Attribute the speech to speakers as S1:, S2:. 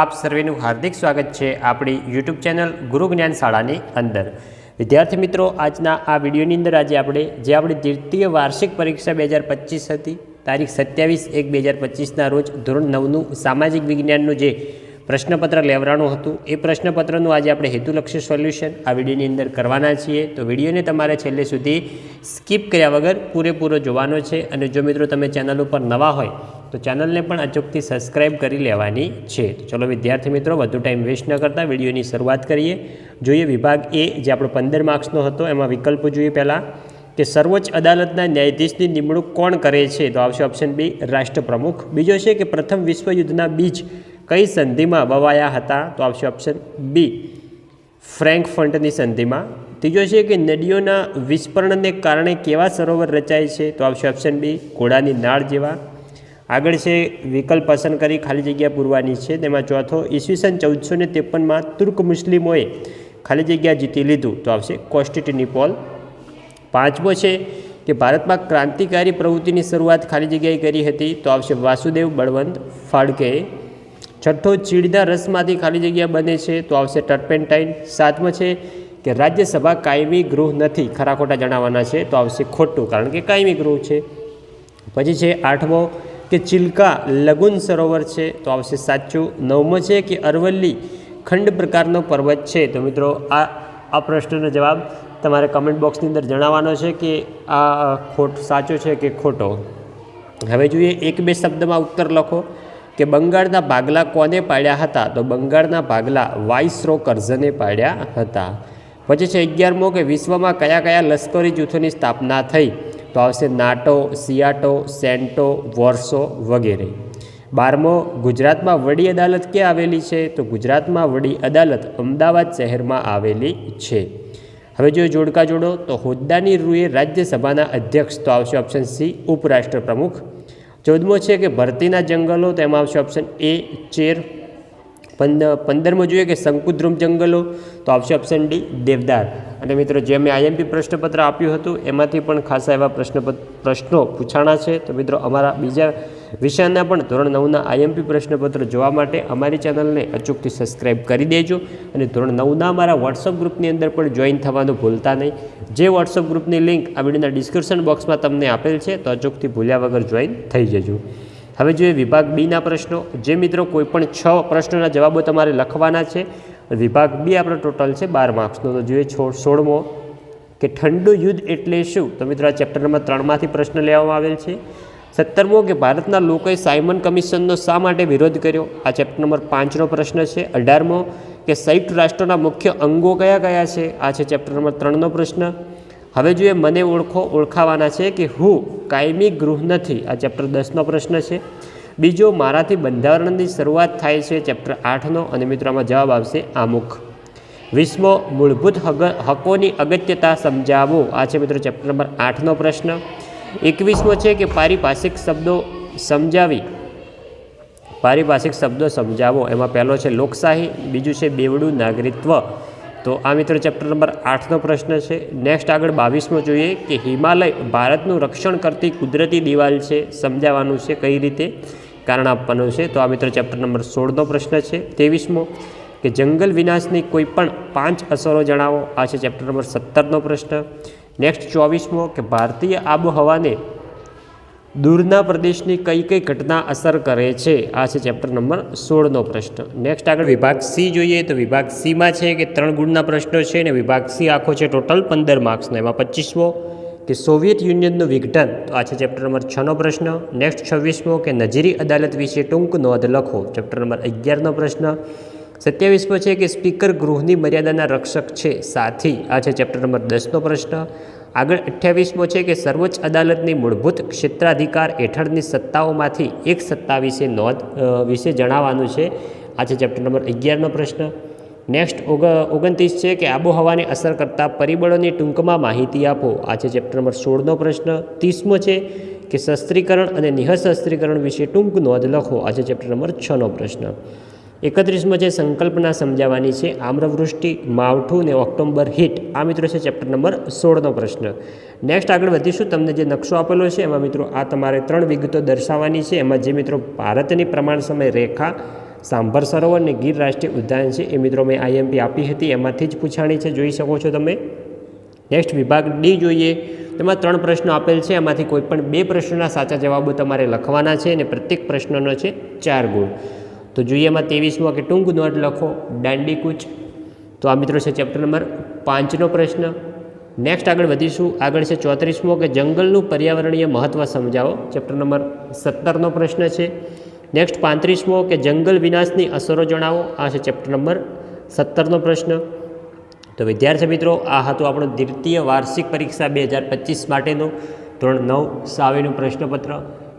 S1: આપ સર્વેનું હાર્દિક સ્વાગત છે આપણી યુટ્યુબ ચેનલ ગુરુ જ્ઞાન શાળાની અંદર. વિદ્યાર્થી મિત્રો, આજના આ વિડીયોની અંદર આજે આપણે જે આપણી દ્વિતીય વાર્ષિક પરીક્ષા બે હજાર પચીસ હતી, તારીખ સત્યાવીસ એક બે હજાર પચીસના રોજ ધોરણ નવનું સામાજિક વિજ્ઞાનનું જે પ્રશ્નપત્ર લેવરાણું હતું, એ પ્રશ્નપત્રનું આજે આપણે હેતુલક્ષી સોલ્યુશન આ વિડીયોની અંદર કરવાના છીએ. તો વિડીયોને તમારે છેલ્લે સુધી સ્કીપ કર્યા વગર પૂરેપૂરો જોવાનો છે. અને જો મિત્રો તમે ચેનલ ઉપર નવા હોય તો ચેનલને પણ અચૂકથી સબસ્ક્રાઇબ કરી લેવાની છે. ચલો વિદ્યાર્થી મિત્રો, વધુ ટાઈમ વેસ્ટ ન કરતા વિડીયોની શરૂઆત કરીએ. જોઈએ વિભાગ એ, જે આપણો પંદર માર્ક્સનો હતો, એમાં વિકલ્પો જોઈએ પહેલાં. કે સર્વોચ્ચ અદાલતના ન્યાયાધીશની નિમણૂક કોણ કરે છે? તો આવશે ઓપ્શન બી રાષ્ટ્રપ્રમુખ. બીજો છે કે પ્રથમ વિશ્વયુદ્ધના બીજ કઈ સંધિમાં વવાયા હતા? તો આવશે ઓપ્શન બી ફ્રેન્ક ફંટની સંધિમાં. ત્રીજો છે કે નદીઓના વિસ્ફોરણને કારણે કેવા સરોવર રચાય છે? તો આવશે ઓપ્શન બી ઘોડાની નાળ જેવા. આગળ છે, વિકલ્પ પસંદ કરી ખાલી જગ્યા પૂરવાની છે. તેમાં ચોથો, ઈસવીસન ચૌદસો ને ત્રેપનમાં તુર્ક મુસ્લિમોએ ખાલી જગ્યા જીતી લીધું. તો આવશે કોસ્ટિટિનિપોલ પાંચમો છે કે ભારતમાં ક્રાંતિકારી પ્રવૃત્તિની શરૂઆત ખાલી જગ્યાએ કરી હતી. તો આવશે વાસુદેવ બળવંત ફાળકેએ છઠ્ઠો, ચીડના રસમાંથી ખાલી જગ્યા બને છે. તો આવશે ટર્પેન્ટાઇન. સાતમો છે કે રાજ્યસભા કાયમી ગૃહ નથી, ખરા ખોટા જણાવવાના છે. તો આવશે ખોટું, કારણ કે કાયમી ગૃહ છે. પછી છે આઠમો કે ચિલ્કા લગુન સરોવર છે, તો આવશે સાચું નવમો છે કે અરવલ્લી ખંડ પ્રકારનો પર્વત છે. તો મિત્રો, આ આ પ્રશ્નનો જવાબ તમારે કમેન્ટ બોક્સની અંદર જણાવવાનો છે કે આ ખોટ સાચો છે કે ખોટો? હવે જોઈએ એક બે શબ્દમાં ઉત્તર લખો કે બંગાળના ભાગલા કોને પાડ્યા હતા? તો બંગાળના ભાગલા વાઇસરો કર્ઝને પાડ્યા હતા. પછી છે અગિયારમો કે વિશ્વમાં કયા કયા લશ્કરી જૂથોની સ્થાપના થઈ? તો આવશે નાટો, સિયાટો, સેન્ટો, વોર્સો વગેરે. બારમો, ગુજરાતમાં વડી અદાલત ક્યાં આવેલી છે? તો ગુજરાતમાં વડી અદાલત અમદાવાદ શહેરમાં આવેલી છે. હવે જો જોડકા જોડો, તો હોદ્દાની રૂએ રાજ્યસભાના અધ્યક્ષ, તો આવશે ઓપ્શન સી ઉપરાષ્ટ્ર પ્રમુખ ચૌદમો છે કે ભરતીના જંગલો તો એમાં આવશે ઓપ્શન એ ચેર પંદરમો જોઈએ કે શંકુદ્રુમ જંગલો, તો આવશે ઓપ્શન ડી દેવદાર. અને મિત્રો, જે મેં આઈએમપી પ્રશ્નપત્ર આપ્યું હતું, એમાંથી પણ ખાસા એવા પ્રશ્નપત્ર પ્રશ્નો પૂછાણા છે. તો મિત્રો, અમારા બીજા વિષયના પણ ધોરણ નવના આઈએમપી પ્રશ્નપત્ર જોવા માટે અમારી ચેનલને અચૂકથી સબસ્ક્રાઇબ કરી દેજો. અને ધોરણ નવના અમારા વોટ્સઅપ ગ્રુપની અંદર પણ જોઈન થવાનું ભૂલતા નહીં. જે વોટ્સઅપ ગ્રુપની લિંક આ વિડીયોના ડિસ્ક્રિપ્શન બોક્સમાં તમને આપેલ છે, તો અચૂકથી ભૂલ્યા વગર જોઈન થઈ જજો. હવે જોઈએ વિભાગ બીના પ્રશ્નો. જે મિત્રો કોઈપણ છ પ્રશ્નોના જવાબો તમારે લખવાના છે. વિભાગ બી આપણો ટોટલ છે બાર માર્ક્સનો. તો જોઈએ સોળમો. કે ઠંડુ યુદ્ધ એટલે શું? તો મિત્રો આ ચેપ્ટર નંબર ત્રણમાંથી પ્રશ્ન લેવામાં આવેલ છે. સત્તરમો કે ભારતના લોકોએ સાયમન કમિશનનો શા માટે વિરોધ કર્યો? આ ચેપ્ટર નંબર પાંચનો પ્રશ્ન છે. અઢારમો કે સંયુક્ત રાષ્ટ્રોના મુખ્ય અંગો કયા કયા છે? આ છે ચેપ્ટર નંબર ત્રણનો પ્રશ્ન. હવે જોઈએ મને ઓળખો, ઓળખાવાના છે કે હું કાયમી ગૃહ નથી. આ ચેપ્ટર દસનો પ્રશ્ન છે. બીજો, મારાથી બંધારણની શરૂઆત થાય છે ચેપ્ટર આઠનો અને મિત્રો આમાં જવાબ આવશે આમુખ. વીસમો મૂળભૂત હકોની અગત્યતા સમજાવો. આ છે મિત્રો ચેપ્ટર નંબર આઠનો પ્રશ્ન. એકવીસમો છે કે પારિભાષિક શબ્દો સમજાવી. પારિભાષિક શબ્દો સમજાવો. એમાં પહેલો છે લોકશાહી, બીજું છે બેવડું નાગરિકત્વ તો આ મિત્રો ચેપ્ટર નંબર આઠનો પ્રશ્ન છે. નેક્સ્ટ આગળ બાવીસમો જોઈએ કે હિમાલય ભારતનું રક્ષણ કરતી કુદરતી દિવાલ છે, સમજાવવાનું છે કઈ રીતે? કારણ આપવાનું છે. તો આ મિત્રો ચેપ્ટર નંબર સોળનો પ્રશ્ન છે. ત્રેવીસમો કે જંગલ વિનાશની કોઈ પણ પાંચ અસરો જણાવો. આ છે ચેપ્ટર નંબર સત્તરનો પ્રશ્ન. નેક્સ્ટ ચોવીસમો કે ભારતીય આબોહવાને દૂરના પ્રદેશની કઈ કઈ ઘટના અસર કરે છે? આ છે ચેપ્ટર નંબર સોળનો પ્રશ્ન. નેક્સ્ટ આગળ વિભાગ સી જોઈએ તો વિભાગ સીમાં છે કે ત્રણ ગુણના પ્રશ્નો છે અને વિભાગ સી આખો છે ટોટલ પંદર માર્ક્સનો એમાં પચીસમો કે સોવિયત યુનિયનનું વિઘટન. તો આ છે ચેપ્ટર નંબર છનો પ્રશ્ન. નેક્સ્ટ છવ્વીસમો કે નજીરી અદાલત વિશે ટૂંક નોંધ લખો. ચેપ્ટર નંબર અગિયારનો પ્રશ્ન. સત્યાવીસમો છે કે સ્પીકર ગૃહની મર્યાદાના રક્ષક છે સાથી. આ છે ચેપ્ટર નંબર દસનો પ્રશ્ન. આગળ અઠ્યાવીસમો છે કે સર્વોચ્ચ અદાલતની મૂળભૂત ક્ષેત્રાધિકાર હેઠળની સત્તાઓમાંથી એક સત્તા વિશે નોંધ વિશે જણાવવાનું છે. આ છે ચેપ્ટર નંબર અગિયારનો પ્રશ્ન. નેક્સ્ટ ઓગ, ઓગણત્રીસ છે કે આબોહવાને અસર કરતા પરિબળોની ટૂંકમાં માહિતી આપો. આ છે ચેપ્ટર નંબર સોળનો પ્રશ્ન. ત્રીસમો છે કે શસ્ત્રીકરણ અને નિઃશસ્ત્રીકરણ વિશે ટૂંક નોંધ લખો. આ છે ચેપ્ટર નંબર છનો પ્રશ્ન. એકત્રીસમાં જે સંકલ્પના સમજાવવાની છે, આમ્રવૃષ્ટિ, માવઠું ને ઓક્ટોમ્બર હિટ, આ મિત્રો છે ચેપ્ટર નંબર સોળનો પ્રશ્ન. નેક્સ્ટ આગળ વધીશું. તમને જે નકશો આપેલો છે, એમાં મિત્રો આ તમારે ત્રણ વિગતો દર્શાવવાની છે. એમાં જે મિત્રો ભારતની પ્રમાણ સમય, રેખા, સાંભર સરોવર અને ગીર રાષ્ટ્રીય ઉદ્યાન છે, એ મિત્રો મેં આઈએમપી આપી હતી. એમાંથી જ પૂછાણી છે, જોઈ શકો છો તમે. નેક્સ્ટ વિભાગ ડી જોઈએ. તેમાં ત્રણ પ્રશ્નો આપેલ છે. એમાંથી કોઈ પણ બે પ્રશ્નોના સાચા જવાબો તમારે લખવાના છે અને પ્રત્યેક પ્રશ્નનો છે ચાર ગુણ. તો જોઈએ એમાં ત્રેવીસમો કે ટૂંક નોટ લખો, દાંડી કૂચ. તો આ મિત્રો છે ચેપ્ટર નંબર પાંચનો પ્રશ્ન. નેક્સ્ટ આગળ વધીશું. આગળ છે ચોત્રીસમો કે જંગલનું પર્યાવરણીય મહત્ત્વ સમજાવો. ચેપ્ટર નંબર સત્તરનો પ્રશ્ન છે. નેક્સ્ટ પાંત્રીસમો કે જંગલ વિનાશની અસરો જણાવો. આ છે ચેપ્ટર નંબર સત્તરનો પ્રશ્ન. તો વિદ્યાર્થી મિત્રો, આ હતું આપણું દ્વિતીય વાર્ષિક પરીક્ષા બે હજાર પચીસ માટેનું ધોરણ નવ સાવેનું પ્રશ્નપત્ર.